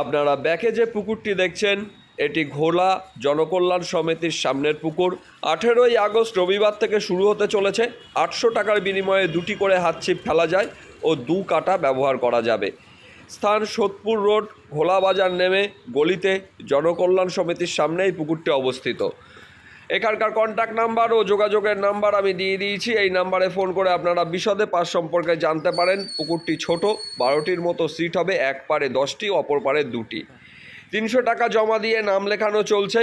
আপনারা ব্যাকে যে পুকুরটি দেখছেন, এটি ঘোলা জনকল্যাণ সমিতির সামনের পুকুর। আঠেরোই আগস্ট রবিবার থেকে শুরু হতে চলেছে। আটশো টাকার বিনিময়ে দুটি করে হাতছিপ ফেলা যায় ও দু কাটা ব্যবহার করা যাবে। স্থান সোদপুর রোড, ঘোলা বাজার নেমে গলিতে জনকল্যাণ সমিতির সামনেই পুকুরটি অবস্থিত। এখানকার কন্ট্যাক্ট নাম্বার ও যোগাযোগের নাম্বার আমি দিয়ে দিয়েছি। এই নাম্বারে ফোন করে আপনারা বিশদে পাস সম্পর্কে জানতে পারেন। পুকুরটি ছোট, বারোটির মতো সিট হবে, এক পারে দশটি, অপর পারে দুটি। তিনশো টাকা জমা দিয়ে নাম লেখানো চলছে।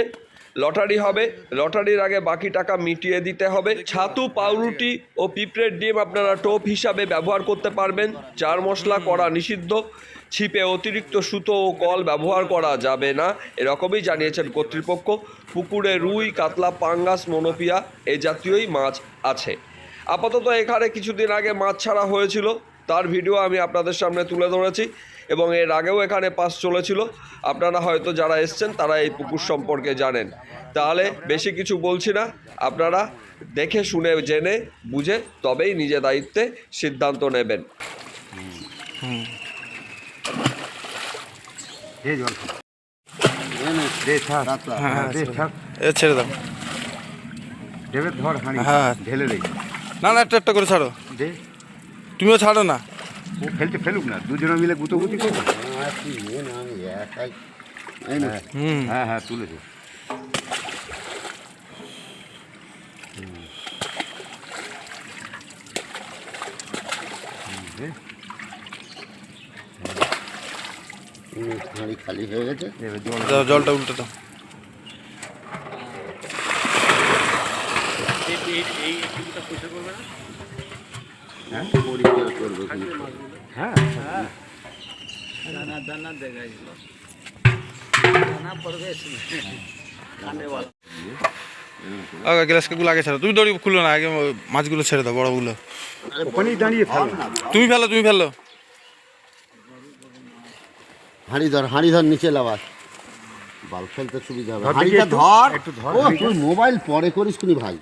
লটারি হবে, লটারির আগে বাকি টাকা মিটিয়ে দিতে হবে। ছাতু, পাউরুটি ও পিঁপড়ের ডিম আপনারা টোপ হিসাবে ব্যবহার করতে পারবেন। চার মশলা করা নিষিদ্ধ। ছিপে অতিরিক্ত সুতো ও কল ব্যবহার করা যাবে না। এরকমই জানিয়েছেন কর্তৃপক্ষ। পুকুরে রুই, কাতলা, পাঙ্গাস, মনোপিয়া এ জাতীয়ই মাছ আছে। আপাতত এখানে কিছুদিন আগে মাছ ছাড়া হয়েছিল। তার ভিডিও আমি আপনাদের সামনে তুলে ধরেছি এবং এর আগেও এখানে পাস চলেছিল। আপনারা হয়তো যারা এসছেন তারা এই পুকুর সম্পর্কে জানেন। তাহলে বেশি কিছু বলছি না। আপনারা দেখে শুনে জেনে বুঝে তবেই নিজে দায়িত্বে সিদ্ধান্ত নেবেন। হ্যাঁ, এ ছেড়ে দাও। হ্যাঁ। ঢেলে না না একটা একটা করে ছাড়ো। তুমিও ছাড়ো না ও ফেলতে ফেলুক না দুজনে মিলে গুতোগুতি করব হ্যাঁ হ্যাঁ তুলে দে। হাঁড়ি খালি হয়ে গেছে দাও জলটা উল্টে দাও হ্যাঁ। হ্যাঁ। আগে গ্লাসগুলো আগে ছাড়ো। তুমি দড়ি খুলো না আগে মাছগুলো ছেড়ে দাও বড়গুলো। ওখানেই দাঁড়িয়ে ফেল। তুমি ফেলো তুমি ফেলো। হাঁড়ি ধর হাঁড়ি ধর নিচে লাবাস। বাল ফেলতে সুবিধা হবে। ধর হাঁড়িটা ধর। একটু ধর মোবাইল পরে করিস কুনি ভাই।